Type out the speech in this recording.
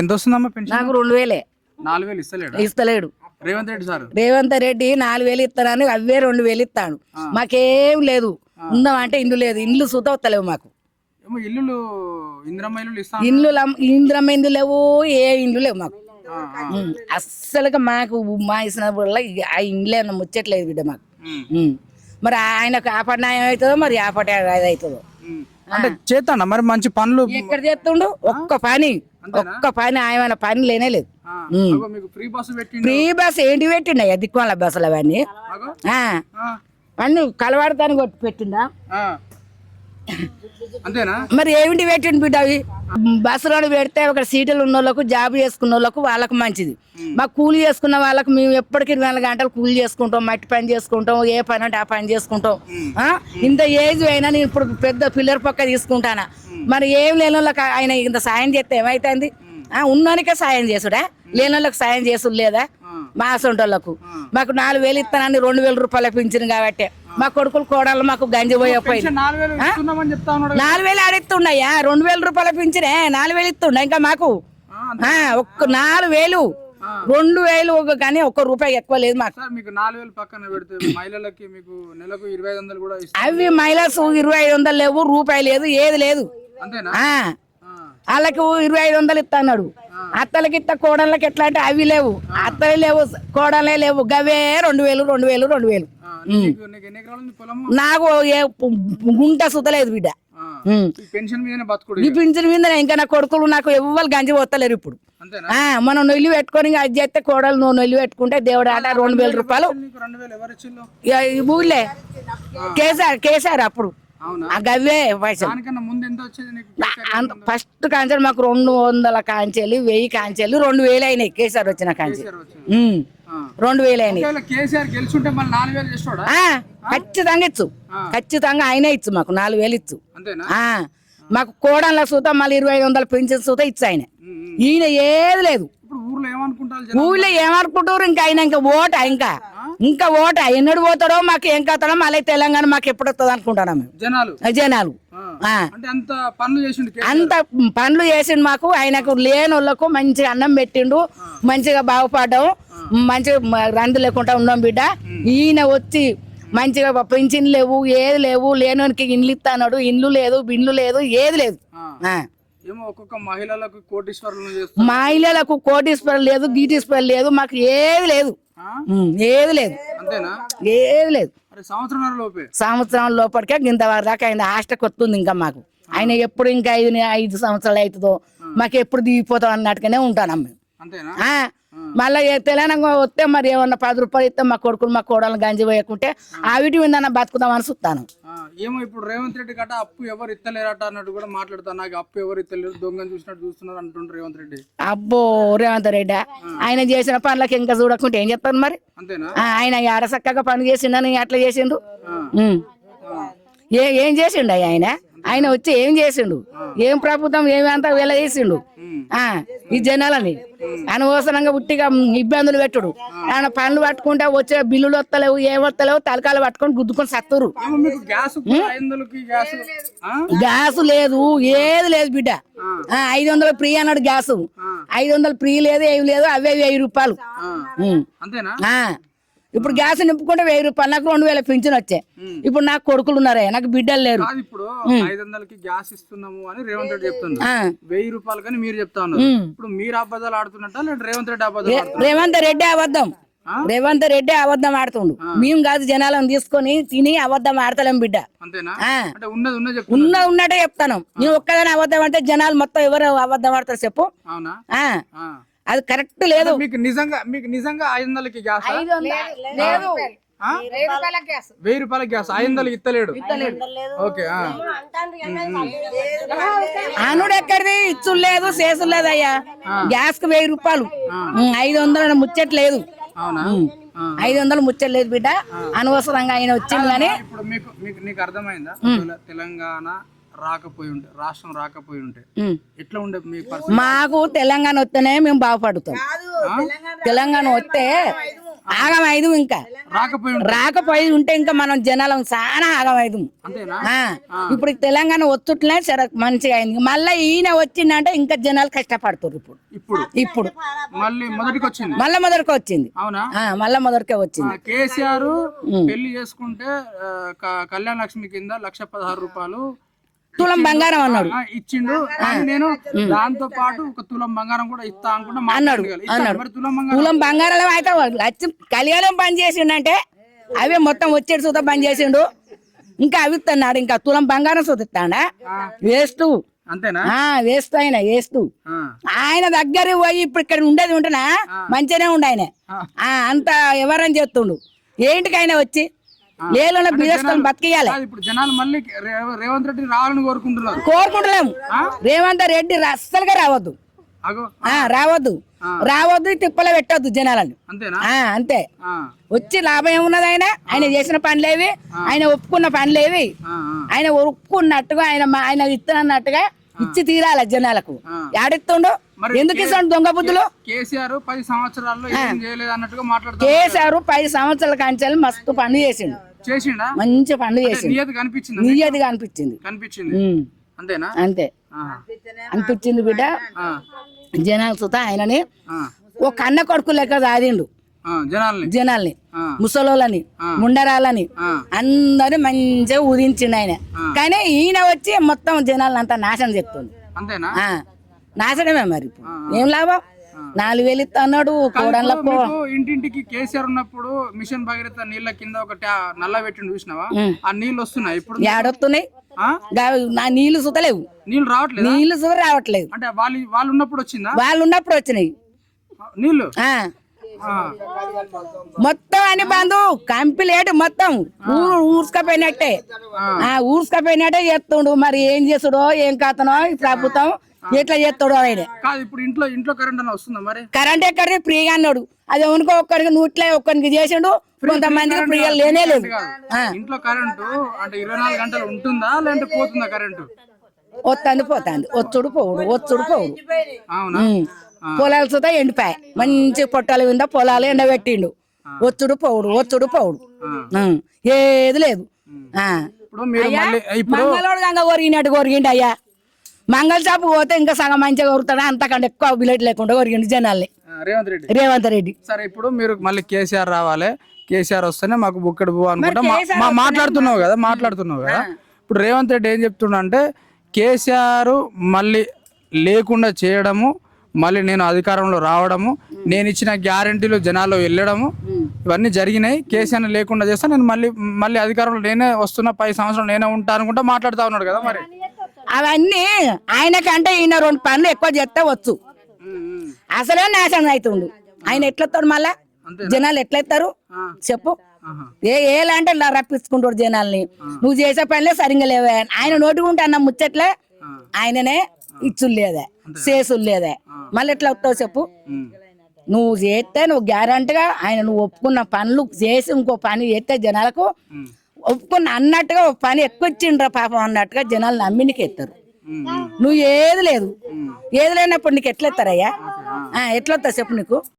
ఎంత వస్తుందమ్మా పెన్షన్ నాకు రెండు వేలే. నాలుగు వేలు ఇస్తలేడు? ఇస్తలేడు. రేవంత్ రెడ్డి సార్? రేవంత్ రెడ్డి నాలుగు వేలు ఇస్తానని అవే రెండు వేలు ఇస్తాడు మాకేం లేదు. ఉందామంటే ఇల్లు లేదు. ఇల్లు సుత వస్తలేవు మాకు. ఏమో ఇల్లులు ఇందిరమ్మ ఇస్తా ఇండ్లు ఇంద్రమ్మ ఇండ్లు లేవు ఏ ఇండ్లు లేవు మాకు. అస్సలుగా మాకు మా ఇక ఆ ఇండ్లే ముచ్చట్లేదు బిడ్డ మాకు. మరి ఆయనకు ఆ పని అవుతుందో మరి ఆ పని అవుతుందో. అంటే చేస్తానా మరి మంచి పనులు? ఎక్కడ చేస్తుండు ఒక్క పని. ఒక్క పని ఆయన పని లేనే లేదు. ఫ్రీ బస్సు పెట్టి ఫ్రీ బస్ ఏంటి పెట్టిండా? దిక్కుమాల బస్సులు అవన్నీ. అన్ని కలవాడతానికి కొట్టి పెట్టిండా. అంతేనా? మరి ఏమిటి పెట్టిండు బిడ్డ అవి? బస్సులో పెడితే ఒక సీటులు ఉన్న వాళ్ళకు జాబ్ చేసుకున్న వాళ్ళకు వాళ్ళకు మంచిది మాకు కూలి చేసుకున్న వాళ్ళకు మేము ఎప్పటికీ నాలుగు గంటలు కూలి చేసుకుంటాం మట్టి పని చేసుకుంటాం ఏ పని అంటే ఆ పని చేసుకుంటాం. ఆ? ఇంత ఏజ్ అయినా నేను ఇప్పుడు పెద్ద పిల్లర్ పక్క తీసుకుంటానా? మరి ఏం లేని వాళ్ళకి ఆయన ఇంత సాయం చేస్తే ఏమైతుంది? ఆ, ఉన్నోనికే సాయం చేసుడా? లేని వాళ్ళకి సాయం చేసుడు లేదా? మా సొంటోళ్ళకు. మాకు నాలుగు వేలు ఇస్తానని రెండు వేల రూపాయలు పెంచింది కాబట్టి. మా కొడుకులు కోడలు మాకు గంజి పెన్షన్ నాలుగు వేలు ఆడిస్తున్నాయ్యా. రెండు వేల రూపాయల పింఛనే నాలుగు వేలు ఇస్తుండ ఇంకా మాకు? ఒక్క నాలుగు వేలు. రెండు వేలు ఒక- కానీ ఒక్క రూపాయి ఎక్కువ లేదు మాకు. సార్ మీకు నాలుగు వేలు పక్కన పెడితే మహిళలకి మీకు నెలకు ఇరవై ఐదు వందలు కూడా ఇస్తారు. అవి మహిళస్ ఇరవై ఐదు వందలు లేవు రూపాయి లేదు ఏది లేదు. వాళ్ళకి ఇరవై ఐదు వందలు ఇస్తా అన్నాడు. అత్తలకి ఇత్త కోడళ్ళకి ఎట్లా అంటే అవి లేవు. అత్తలు లేవు కోడలే లేవు. గవే రెండు వేలు రెండు వేలు రెండు వేలు. నీకు గుంట సుతలేదు బిడ్డ. పెన్షన్ మీద ఇంకా. నా కొడుకులు నాకు ఎవ్వరు గంజి పోతలేరు ఇప్పుడు. మనం నొల్లి పెట్టుకొని అది చేస్తే కోడలు నువ్వు నొల్లి పెట్టుకుంటే దేవుడు ఆట రెండు వేల రూపాయలు. ఊళ్ళే కేసారు కేసారు అప్పుడు. గవ్వే పైసలు. ఫస్ట్ కాంచెలు మాకు రెండు వందల కాంచెలు వెయ్యి కాంచెలు రెండు వేలు అయినాయి కేసీఆర్ వచ్చిన కాంచెలు. రెండు వేలు అయినాయి. ఖచ్చితంగా ఇచ్చు. ఖచ్చితంగా ఆయనే ఇచ్చు మాకు నాలుగు వేలు ఇచ్చు. మాకు కోడళ్ళ సూత మళ్ళీ ఇరవై ఐదు వందలు పెంచిన సూత ఇచ్చు ఆయన. ఈయన ఏది లేదు? ఊళ్ళో ఏమనుకుంటారు ఇంకా ఆయన ఇంకా ఓట ఇంకా. ఇంకా ఓట ఎన్నడు పోతాడో మాకు ఏం కథడో మళ్ళీ తెలంగాణ మాకు ఎప్పుడు వస్తుంది అనుకుంటున్నాం మేము జనాలు. అంత పనులు చేసిండు మాకు. ఆయనకు లేని వాళ్ళకు మంచిగా అన్నం పెట్టిండు. మంచిగా బాగుపడ్డాం. మంచిగా రంది లేకుండా ఉన్నాం బిడ్డ. ఈయన వచ్చి మంచిగా పెన్షన్ లేవు ఏది లేవు లేనోనికి ఇండ్లు ఇస్తాడు ఇండ్లు లేదు బిండ్లు లేదు ఏది లేదు. మహిళలకు కోటీశ్వరం లేదు గీటీశ్వరం లేదు మాకు ఏది లేదు. ఏది లేదు. ఏది లేదు. సంవత్సరం లోపే? సంవత్సరం లోపలికే గింత దాకా ఆయన హాస్టల్ వస్తుంది ఇంకా మాకు. ఆయన ఎప్పుడు ఇంకా ఐదు ఐదు సంవత్సరాలు అవుతుందో మాకు ఎప్పుడు దిగిపోతాం అన్నట్టుగానే ఉంటాం మేము. మళ్ళీ తెలంగాణ వస్తే మరి ఏమన్నా పది రూపాయలు ఇస్తే మా కొడుకులు మా కోడలు గంజి పోయకుంటే ఆ. వీటి మీద బతుకుదామని చూస్తాను. ఏమో ఇప్పుడు రేవంత్ రెడ్డి గట అప్పు ఎవరు ఇత్తలేరట అన్నట్టు కూడా మాట్లాడుతాను నాకు అప్పు ఎవరు ఇత్తలేరు? దొంగని చూసినట్టు చూస్తున్నారు అంటుండ్రు రేవంత్ రెడ్డి. అబ్బో రేవంత్ రెడ్డి. ఆయన చేసిన పనులకి ఇంకా చూడకుంటే ఏం చెప్తాను మరి? అంతేనా? ఆయన ఆడ చక్కగా పని చేసిండని అట్లా చేసిండు. ఏ ఏం చేసిండు ఆయన? ఆయన వచ్చి ఏం చేసిండు? ఏం ప్రభుత్వం ఏమి అంతా వీళ్ళ చేసిండు. ఆ ఈ జనాలని. అనవసరంగా ఉట్టిగా ఇబ్బందులు పెట్టుడు. ఆయన పనులు పట్టుకుంటే వచ్చే బిల్లులు వస్తలేవు ఏం వస్తలేవు తలకాలు పట్టుకొని గుద్దుకొని సత్తురు. గ్యాస్ ఐదు వందలకి గ్యాస్? ఆ? గ్యాస్ లేదు ఏది లేదు బిడ్డ. ఆ, ఐదు వందలు ఫ్రీ అన్నాడు గ్యాస్. ఐదు వందలు ఫ్రీ లేదు ఏమి లేదు అవే వెయ్యి రూపాయలు. అంతేనా? ఆ, ఇప్పుడు గ్యాస్ నింపుకుంటే వెయ్యి రూపాయలు నాకు రెండు వేల పింఛన్ వచ్చాయి. ఇప్పుడు నాకు కొడుకులు ఉన్నారే నాకు బిడ్డలు లేరు. ఇప్పుడు ఐదు వందలకి గ్యాస్ ఇస్తున్నాము అని రేవంత్ రెడ్డి చెప్తున్నారు. వెయ్యి రూపాయలు కానీ మీరు చెప్తా ఉన్నారు. ఉమ్. ఇప్పుడు మీరు అబద్ధాలు ఆడుతున్నట్ట లేదా రేవంత్ రెడ్డి అబద్ధాలు ఆడుతున్నారు రేవంత్ రెడ్డి అబద్ధం. రేవంత్ రెడ్డి అబద్ధం ఆడుతుండు. మేము కాదు జనాలను తీసుకొని తిని అబద్ధం ఆడతలేం బిడ్డ. ఉన్న ఉన్నట్టే చెప్తాను. నేను ఒక్కదాని అబద్ధం అంటే జనాలు మొత్తం ఎవరు అబద్ధం ఆడతారు చెప్పు. అవునా. అది కరెక్ట్ లేదు. మీకు నిజంగా మీకు నిజంగా ఐదు వందలకి గ్యాస్? లేదు వెయ్యి రూపాయల గ్యాస్. ఐదు వందలకి ఇత్తలేడు. ఓకే ఆ. అనుడు ఎక్కడిది? ఇచ్చులు లేదు చేసులు లేదు అయ్యా. గ్యాస్కు వెయ్యి రూపాయలు. ఐదు వందలు ముచ్చట్లేదు. ఐదు వందలు ముచ్చట్లేదు బిడ్డ. అనవసరంగా ఆయన వచ్చింది కానీ ఇప్పుడు మీకు మీకు నీకు అర్థమైందా? తెలంగాణ రాకపోయి ఉంటే రాష్ట్రం రాకపోయి ఉంటే. ఎట్లా ఉండే మీ మాకు తెలంగాణ వస్తేనే మేము బాగుపడుతాం. తెలంగాణ వస్తే ఆగమైదు ఇంకా. రాకపోయి ఉంటే- రాకపోయి ఉంటే ఇంకా మనం జనాలం చాలా ఆగమైదు అంతేనా? ఇప్పుడు తెలంగాణ ఒత్తుట్లే సరే మంచిగా అయింది. మళ్ళీ ఈయన వచ్చిందంటే ఇంకా జనాలు కష్టపడుతున్నారు ఇప్పుడు. ఇప్పుడు? ఇప్పుడు. మళ్ళీ మొదటికి వచ్చింది? మళ్ళా మొదటికి వచ్చింది. అవునా? ఆ, మళ్ళా మొదటికే వచ్చింది. కేసీఆర్ పెళ్ళి చేసుకుంటే కళ్యాణ లక్ష్మి కింద లక్ష పదహారు రూపాయలు తులం బంగారం అన్నాడు. ఇచ్చిండు. నేను దాంతో పాటు ఒక తులం బంగారం కూడా ఇస్తా అనుకుంటా అన్నాడు. అన్నాడు. తులం బంగారం అయితే లచ్చి కళ్యాణం పని చేసిండంటే అవే మొత్తం వచ్చేటి సుత పని చేసిండు. ఇంకా అవి ఇస్తున్నాడు ఇంకా తులం బంగారం సుతిస్తాడా వేస్ట్. అంతేనా? వేస్ట్ ఆయన వేస్ట్. ఆ, ఆయన దగ్గర పోయి ఇప్పుడు ఇక్కడ ఉండేది ఉంటున్నా మంచిగానే ఉండు ఆయన. ఆ, అంత ఎవరని చెప్తుండు ఏంటికైనా వచ్చి? లేలో బతికియాలి. ఇప్పుడు జనాలు మళ్ళీ రేవంత్ రెడ్డి రావాలని కోరుకుంటున్నారు. కోరుకుంటలేము. రేవంత్ రెడ్డి అస్సలుగా రావద్దు. రావద్దు. రావద్దు తిప్పలు పెట్టొద్దు జనాలను. అంతే. వచ్చి లాభం ఏమున్నది ఆయన ఆయన చేసిన పనులేవి ఆయన ఒప్పుకున్న పనులేవి. ఆయన ఒప్పుకున్నట్టుగా ఆయన ఆయన ఇస్తున్నట్టుగా ఇచ్చి తీరాలి జనాలకు. మరి ఎందుకు ఇస్తాడు దొంగ బుద్ధులు? కేసీఆర్ పది సంవత్సరాల్లో మాట్లాడుతూ కేసారు పది సంవత్సరాల కాంచాలి మస్తు పనులు చేసిండు. చేసిండా? మంచి చేసిండు. నియత కనిపించింది అనిపించింది కనిపించింది. అంతేనా? అంతే. అనిపించింది బిడ్డ. జనాలు సుతా ఆయనని ఓ కన్న కొడుకు లెక్క సాదిండు ఆ, జనాల్ని. జనాల్ని. ముసలోళ్ళని ముండరాలని అందరు మంచిగా ఊరించిండు ఆయన. కానీ ఈయన వచ్చి మొత్తం జనాలను అంతా నాశనం చెప్తుంది. అంతేనా? నాశనమే మరి ఏం లాభం? నాలుగు వేలు ఇస్తా అన్నాడు ఇంటింటికి కేసీఆర్ ఉన్నప్పుడు మిషన్ భగీరథ నీళ్ళ కింద ఒక నల్ల పెట్టిండు చూసినావా? ఆ నీళ్ళు వస్తున్నాయి ఇప్పుడు ఏడొస్తున్నాయి నా నీళ్ళు సుతలేవు. నీళ్ళు రావట్లేదు? నీళ్ళు సుత రావట్లేదు అంటే వాళ్ళు వాళ్ళు ఉన్నప్పుడు వచ్చిందా? వాళ్ళు ఉన్నప్పుడు వచ్చినాయి. నీళ్ళు? ఆ, మొత్తం అని బంధు కంప్లీట్ మొత్తం. ఊరు ఊర్చుకపోయినట్టే ఆ. ఊర్చుకపోయినట్టే చేస్తుండు. మరి ఏం చేసుడో ఏం కాతనో ప్రభుత్వం ఎట్లా చేస్తాడో ఆయన కాదు ఇప్పుడు ఇంట్లో ఇంట్లో కరెంట్ అన్న వస్తుందా మరి? కరెంట్ ఎక్కడిది? ఫ్రీగా అన్నాడు. అది ఉనుకో ఒక్కడికి నూట్లే ఒక్కరికి చేసిండు కొంతమందికి ఫ్రీగా లేనే లేదు. ఇంట్లో కరెంటు అంటే ఇరవై నాలుగు గంటలు ఉంటుందా లేదంటే పోతుందా కరెంటు వస్తుంది పోతుంది. వచ్చుడు పోవుడు వచ్చుడు పోవుడు. పొలాలు చూతా ఎండిపాయ మంచి పొట్టాలు విందా పొలాలు ఎండబెట్టిండు. వచ్చుడు పోవుడు వచ్చుడు పోవుడు. ఏది లేదు. ఇప్పుడు మంగళోడు గంగ కొరిగినట్టు కొరిగిండు అయ్యా. మంగళ షాపు పోతే ఇంకా సగం మంచిగా కొరుతాడా అంతకంటే ఎక్కువ బిలెట్ లేకుండా కొరిగిండు జనాల్ని. రేవంత్ రెడ్డి. రేవంత్ రెడ్డి. సరే ఇప్పుడు మీరు మళ్ళీ కేసీఆర్ రావాలి. కేసీఆర్ వస్తేనే మాకు బుక్కడు పో అనుకుంటా మా- మాట్లాడుతున్నావు కదా మాట్లాడుతున్నావు కదా. ఇప్పుడు రేవంత్ రెడ్డి ఏం చెప్తున్నా అంటే కేసీఆర్ మళ్ళీ లేకుండా చేయడము మళ్ళీ నేను అధికారంలో రావడము నేను ఇచ్చిన గ్యారంటీలు జనాల్లో వెళ్ళడము ఇవన్నీ జరిగినాయి. కేసీఆర్ లేకుండా చేస్తా నేను మళ్ళీ మళ్ళీ అధికారంలో నేనే వస్తున్నా పది సంవత్సరాలు నేనే ఉంటా అనుకుంటా మాట్లాడుతా ఉన్నాడు కదా మరి. అవన్నీ ఆయనకంటే ఈయన రెండు పనులు ఎక్కువ చేస్తే వచ్చు. అసలే నాశనం అవుతుండు ఆయన ఎట్లెత్తాడు మళ్ళా? జనాలు ఎట్లెత్తారు. చెప్పు. ఏ ఏలాంటే రప్పించుకుంటాడు జనాల్ని? నువ్వు చేసే పనిలే సరిగ్గా లేవే. ఆయన నోటుకుంటే అన్న ముచ్చట్లే ఆయననే ఇచ్చులు లేదే చేసులు లేదే. మళ్ళీ ఎట్లా వస్తావు చెప్పు. నువ్వు చేస్తే నువ్వు గ్యారంటీగా ఆయన నువ్వు ఒప్పుకున్న పనులు చేసి ఇంకో పని చేస్తే జనాలకు. ఒప్పుకున్న. అన్నట్టుగా పని ఎక్కువ ఇచ్చిండ్రా పాపం అన్నట్టుగా జనాలు నమ్మినికి ఎత్తారు ఉమ్, ఉమ్. నువ్వు ఏది లేదు. ఏది లేనప్పుడు నీకు ఎట్లా ఎత్తారయ్యా ఎట్లా వస్తా చెప్పు నీకు?